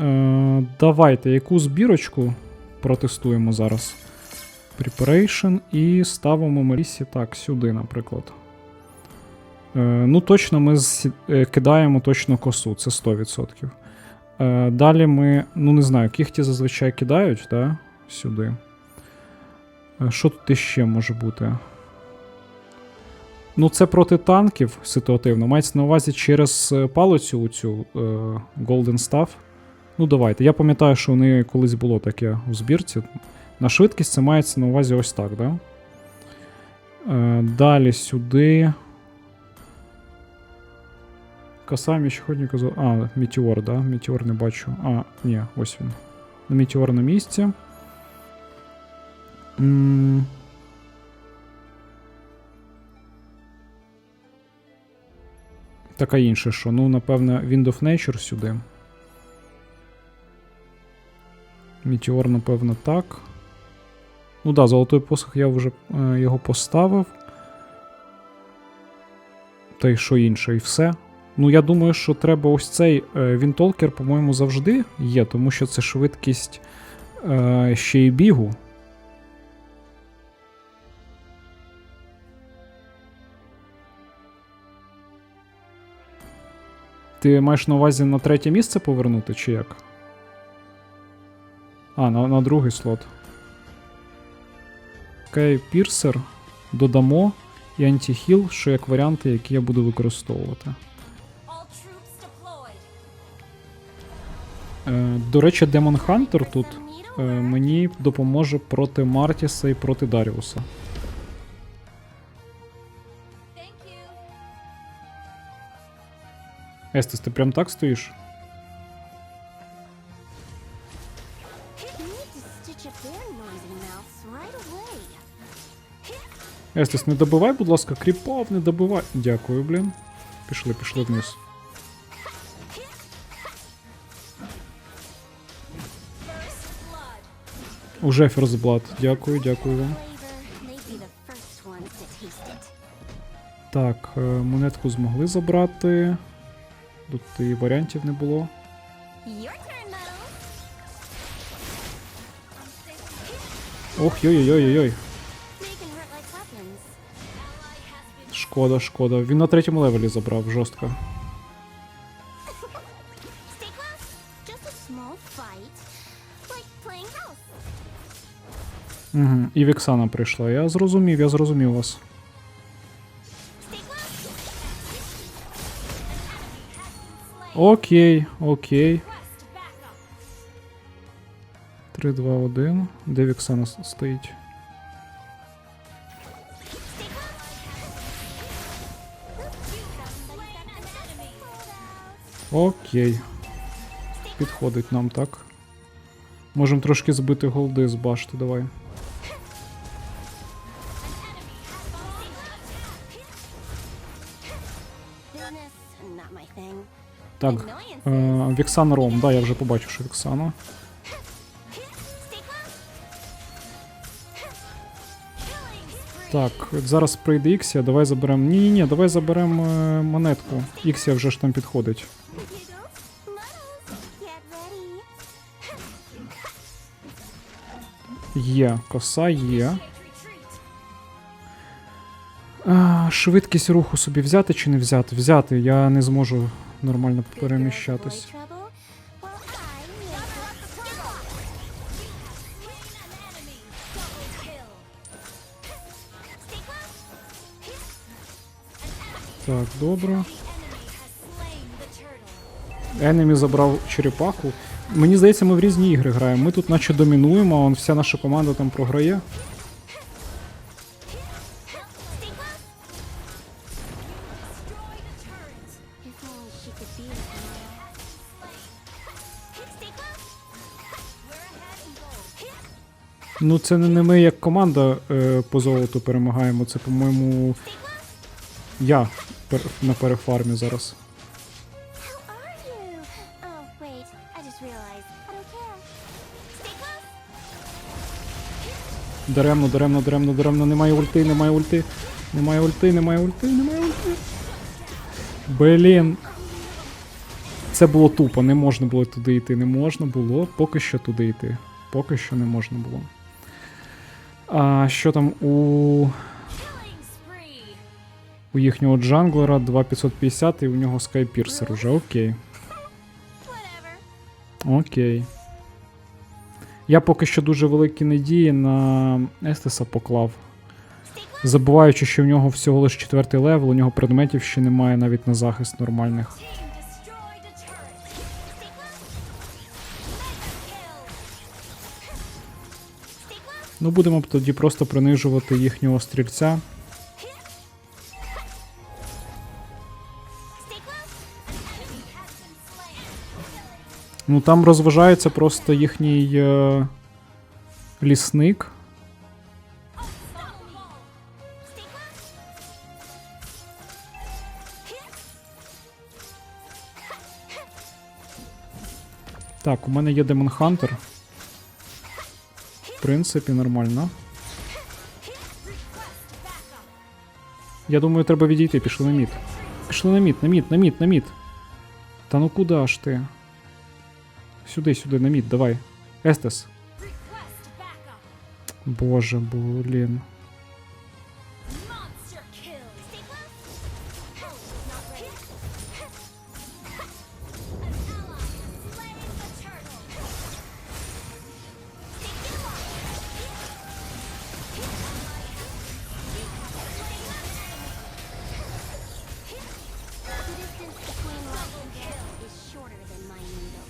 Е, давайте, яку збірочку протестуємо зараз? Preparation і ставимо Мелісі так, сюди, наприклад. Е, ну, точно ми е, кидаємо точно косу, це 100%. Е, далі ми, ну не знаю, кіхті зазвичай кидають, да? Сюди. Що тут іще може бути? Ну, це проти танків ситуативно. Мається на увазі через палицю цю Golden Staff. Ну, давайте. Я пам'ятаю, що вони колись було таке у збірці. На швидкість це мається на увазі ось так, да? Е, далі сюди. Касамі сьогодні казав. А, Метеор, да? Метеор не бачу. А, ні, ось він. Метеор на місці. М, Так, а інше що? Ну, напевне, Wind of Nature сюди. Метеор, напевно, так. Ну да, золотой посох я вже е, його поставив. Та й що інше, і все. Ну, я думаю, що треба ось цей е, Вінтолкер, по-моєму, завжди є, тому що це швидкість е, ще й бігу. Ти маєш на увазі на третє місце повернути, чи як? А, на, на другий слот. Окей, пірсер. Додамо і антихіл, що як варіанти, які я буду використовувати. Е, до речі, Демон Хантер тут е, мені допоможе проти Мартіса і проти Даріуса. Естес, ти прям так стоїш? Естес, не добивай, будь ласка, кріпов, не добивай. Дякую, блін. Пішли, пішли вниз. Уже Ферзблад. Дякую, дякую вам. Так, е, монетку змогли забрати. Тут і варіантів не було. Ох, йой-йой-йой-йой. Шкода, шкода. Він на третьому левелі забрав жорстко. Угу. І Віксана прийшла. Я зрозумів, я зрозумів вас. Окей, окей. Request backup. 3, 2, 1. Де Віксана стоїть? Окей. Підходить нам так. Можемо трошки збити голди з башти, давай. Так. Е, Віксана Ром, да, я вже побачив, що Віксана. Так, зараз прийде Іксія, давай заберемо. Ні, ні, ні, давай заберемо е, монетку. Іксія вже ж там підходить. Є, коса є. А, швидкість руху собі взяти чи не взяти? Взяти, я не зможу нормально переміщатись. Close. Так, добре. Енемі забрав черепаху. Мені здається, ми в різні ігри граємо. Ми тут наче домінуємо, а он вся наша команда там програє. Ну, це не ми як команда е, по золоту перемагаємо. Це, по-моєму, я пер- на перефармі зараз. Даремно, даремно, даремно, даремно. Немає ульти, немає ульти. Немає ульти, немає ульти, немає ульти. Блін. Це було тупо, не можна було туди йти. Не можна було поки що туди йти. Поки що не можна було. А що там у, у їхнього джанглера 2550 і у нього скайпірсер уже. Окей. Окей. Я поки що дуже великі надії на Естеса поклав. Забуваючи, що в нього всього лише четвертий левел, у нього предметів ще немає навіть на захист нормальних. Ну, будемо тоді просто принижувати їхнього стрільця. Ну там розважається просто їхній е, лісник. Так, у мене є Демон Хантер. В принципі, нормально. Я думаю, треба відійти, пішли на мід. Пішли на мід, на мід, на мід, на мід. Та ну куди ж ти? Сюди, сюди, на мід, давай. Естес. Боже, блін.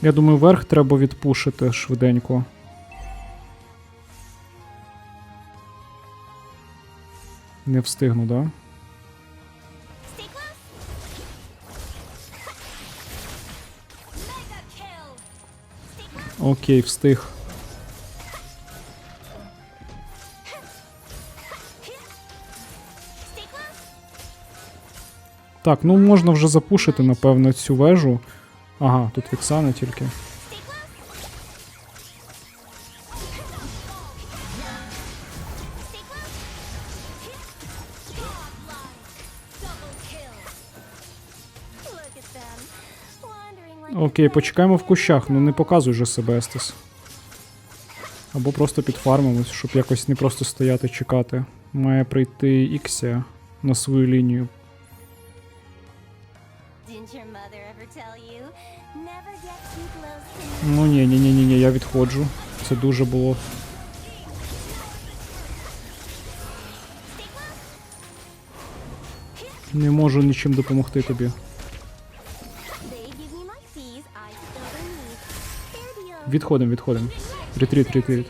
Я думаю, верх треба відпушити швиденько. Не встигну, да? Окей, встиг. Так, ну можна вже запушити, напевно, цю вежу. Ага, тут Віксана тільки. Окей, почекаємо в кущах, ну не показуй же себе, Естес. Або просто підфармимось, щоб якось не просто стояти чекати. Має прийти Іксія на свою лінію. Didn't your mother ever tell you? Ну ні, ні, ні, ні, ні, я відходжу. Це дуже було. Не можу нічим допомогти тобі. Відходимо, відходимо. Ретріт, ретріт.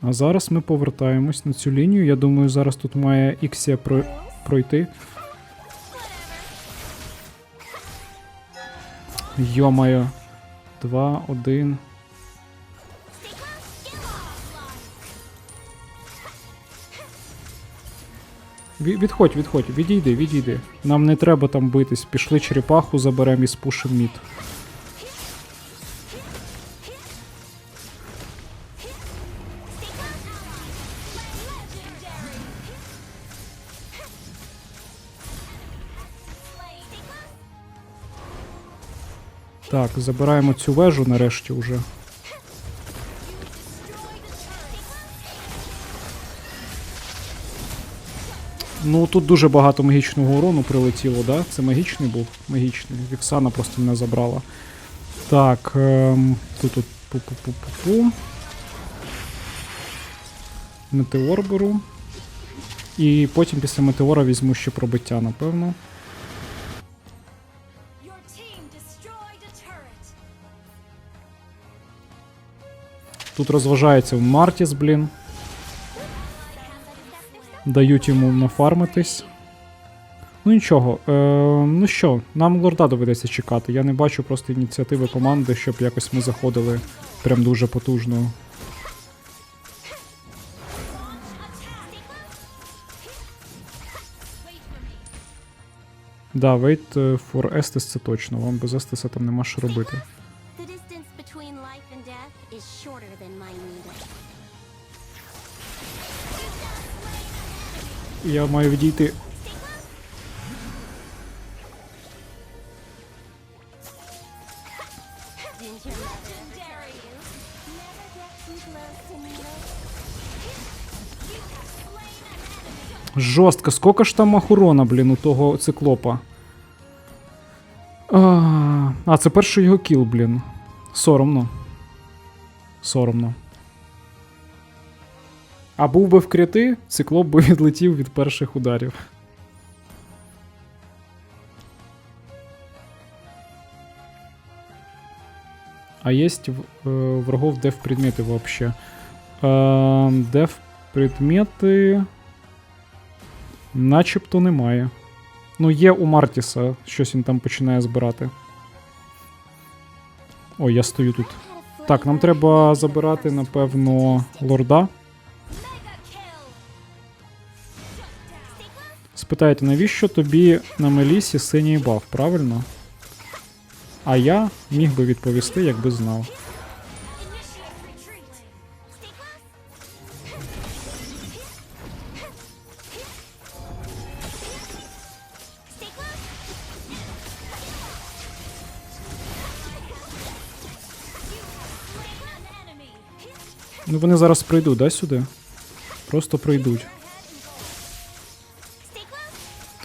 А зараз ми повертаємось на цю лінію. Я думаю, зараз тут має Іксія про... пройти. Йо-моє. Два, один. Відходь, відходь, відійди, відійди. Нам не треба там битись. Пішли черепаху, заберемо і спушимо мід. Так, забираємо цю вежу нарешті уже. Ну тут дуже багато магічного урону прилетіло, да? Це магічний був? Магічний. Віксана просто мене забрала. Так, ем, тут тут пу-пу-пу-пу-пу. Метеор беру. І потім після метеора візьму ще пробиття, напевно. Тут розважається Мартіс, блін. Дають йому нафармитись. Ну нічого. Е, ну що, нам лорда доведеться чекати. Я не бачу просто ініціативи команди, щоб якось ми заходили прям дуже потужно. Да, wait е, for Estes це точно. Вам без Естеса там нема що робити. Я маю відійти. Жорстко, сколько ж там охорона, блін, у того циклопа. А, а це перший його кіл, блін. Соромно. Соромно. А був би в крити, циклоп би відлетів від перших ударів. А есть в- э, врагов деф предметы вообще? Эм, Деф предмети. Начебто немає. Ну, є у Мартіса, щось він там починає збирати. Ой, я стою тут. Так, нам треба забирати, напевно, лорда. Спитаєте, навіщо тобі на Мелісі синій баф, правильно? А я міг би відповісти, якби знав. Ну вони зараз прийдуть, да, сюди? Просто прийдуть.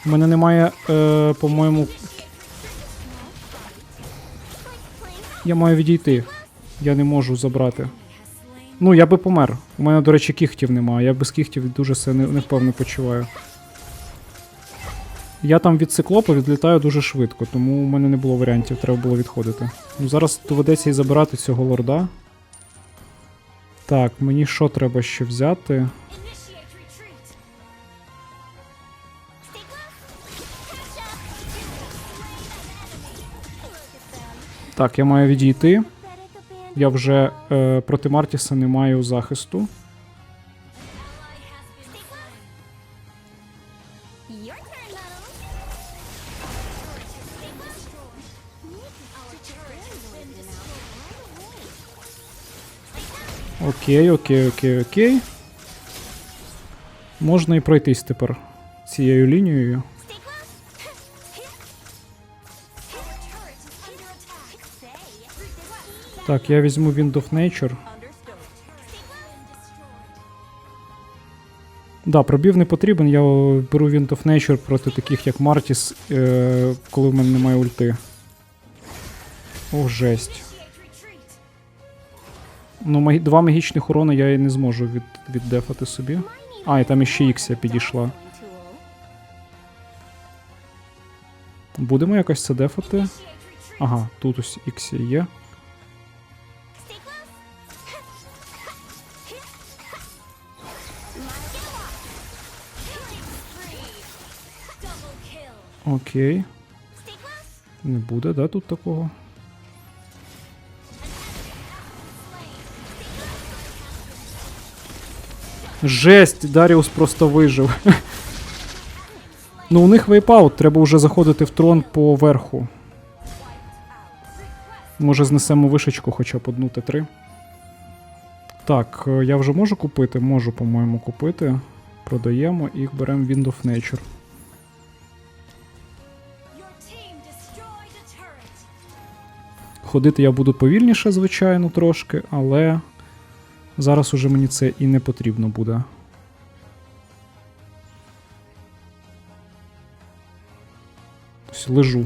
У мене немає, е, по-моєму. Я маю відійти. Я не можу забрати. Ну, я би помер. У мене, до речі, кіхтів немає. Я без кіхтів дуже себе не- невпевно почуваю. Я там від циклопа відлітаю дуже швидко, тому у мене не було варіантів, треба було відходити. Ну, зараз доведеться і забирати цього лорда. Так, мені що треба ще взяти? Так, я маю відійти. Я вже е, проти Мартіса не маю захисту. Окей, окей, окей, окей. Можна і пройтись тепер цією лінією. Так, я візьму Wind of Nature. Да, пробів не потрібен, я беру Wind of Nature проти таких як Мартіс, е, коли в мене немає ульти. Ох, жесть. Ну, магі... два магічних урона я і не зможу від... віддефати собі. А, і там іще Іксія підійшла. Будемо якось це дефати. Ага, тут ось Іксія є. Окей. Не буде, да, тут такого? Жесть, Даріус просто вижив. ну, у них вейпаут, треба вже заходити в трон по верху. Може, знесемо вишечку хоча б одну Т3. Так, е, я вже можу купити? Можу, по-моєму, купити. Продаємо і беремо Wind of Nature. Ходити я буду повільніше, звичайно, трошки, але зараз уже мені це і не потрібно буде. Ось лежу.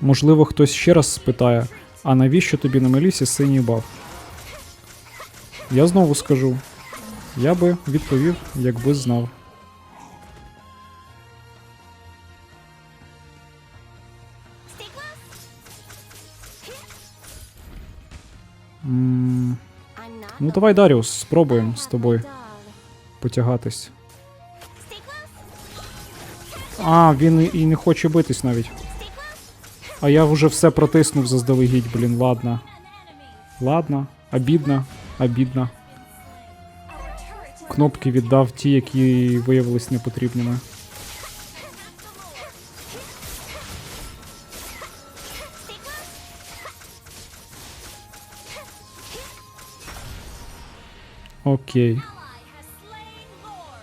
Можливо, хтось ще раз спитає, а навіщо тобі на Мелісі синій баф? Я знову скажу. Я би відповів, якби знав. Ну давай. Даріус, спробуємо з тобою потягатись. А, він і не хоче битись навіть. А я вже все протиснув заздалегідь, блін, ладно. Ладно, обідно, обідно. Кнопки віддав ті, які виявились непотрібними. Окей.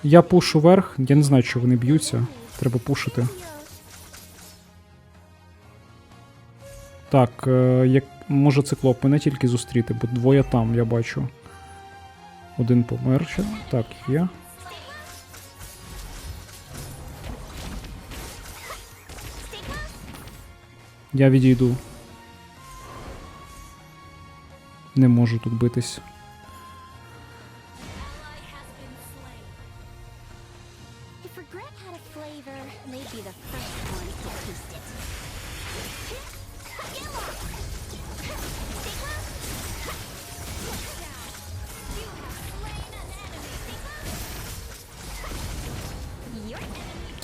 Я пушу вверх, я не знаю, чи вони б'ються. Треба пушити. Так, е, як може циклоп мене тільки зустріти, бо двоє там, я бачу. Один помер ще. Так, є. Я відійду. Не можу тут битись.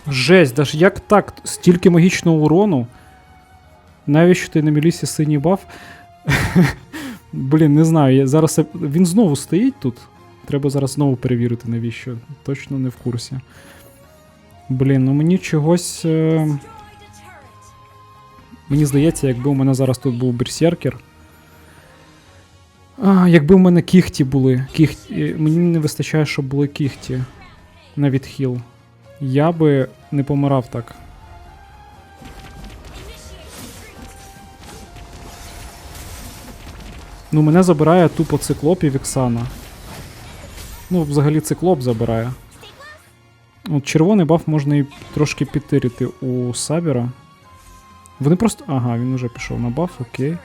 Жесть, даже як так? Стільки магічного урону. Навіщо ти на мілісі синій баф? Блін, не знаю. Я зараз він знову стоїть тут. Треба зараз знову перевірити, навіщо. Точно не в курсі. Блін, ну мені чогось. Е... Мені здається, якби у мене зараз тут був берсеркер. А, якби у мене кіхті були. Кіхті... Мені не вистачає, щоб були кіхті на відхил. Я би не помирав так. Ну, мене забирає тупо циклоп і Віксана. Ну, взагалі циклоп забирає. От червоний баф можна і трошки підтирити у Сабіра. Вони просто. Ага, він уже пішов на баф, окей.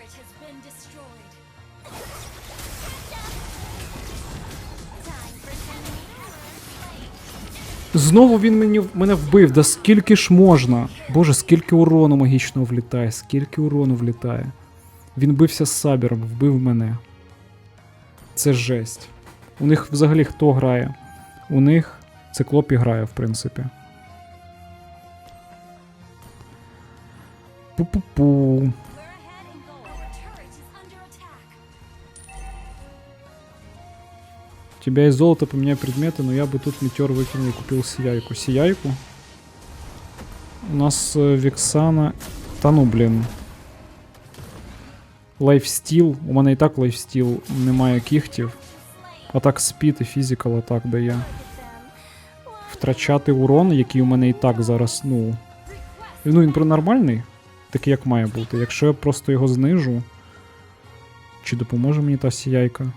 Знову він мені, мене вбив. Да скільки ж можна? Боже, скільки урону магічного влітає, скільки урону влітає. Він бився з Сабіром, вбив мене. Це жесть. У них взагалі хто грає? У них циклопі грає, в принципі. Пу-пу-пу. У тебя есть золото, поменяй предметы, но я бы тут метеор выкинул и купил сияйку. Сияйку? У нас э, Вексана... Та ну, блін. Лайфстіл. У мене і так лайфстіл немає кіхтів. Атак спід і фізикал атак дає. Втрачати урон, який у мене і так зараз, ну. Ну, він про нормальний, такий як має бути. Якщо я просто його знижу. Чи допоможе мені та сіяйка?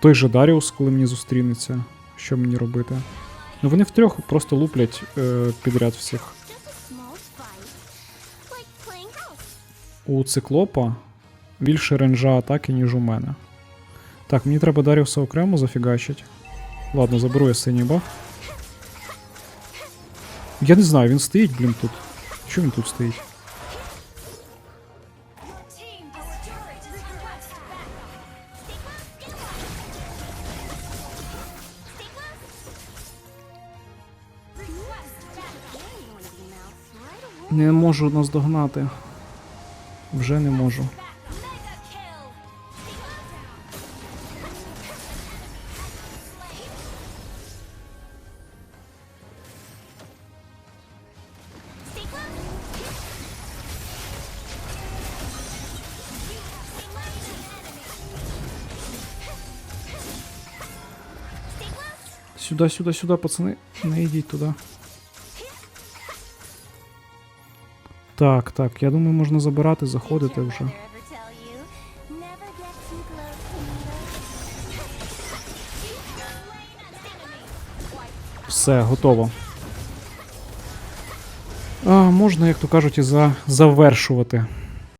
Той же Даріус, коли мені зустрінеться. Що мені робити? Ну вони втрьох просто луплять е, підряд всіх. У циклопа більше ренжа атаки, ніж у мене. Так, мені треба Даріуса окремо зафігачить. Ладно, заберу я синій баф. Я не знаю, він стоїть, блін, тут. Чому він тут стоїть? Можу наздогнати. Вже не можу. Сюда, сюда, сюда, пацани. Не йдіть туди. Так, так, я думаю, можна забирати, заходити вже. Все, готово. А, можна, як то кажуть, і за... завершувати.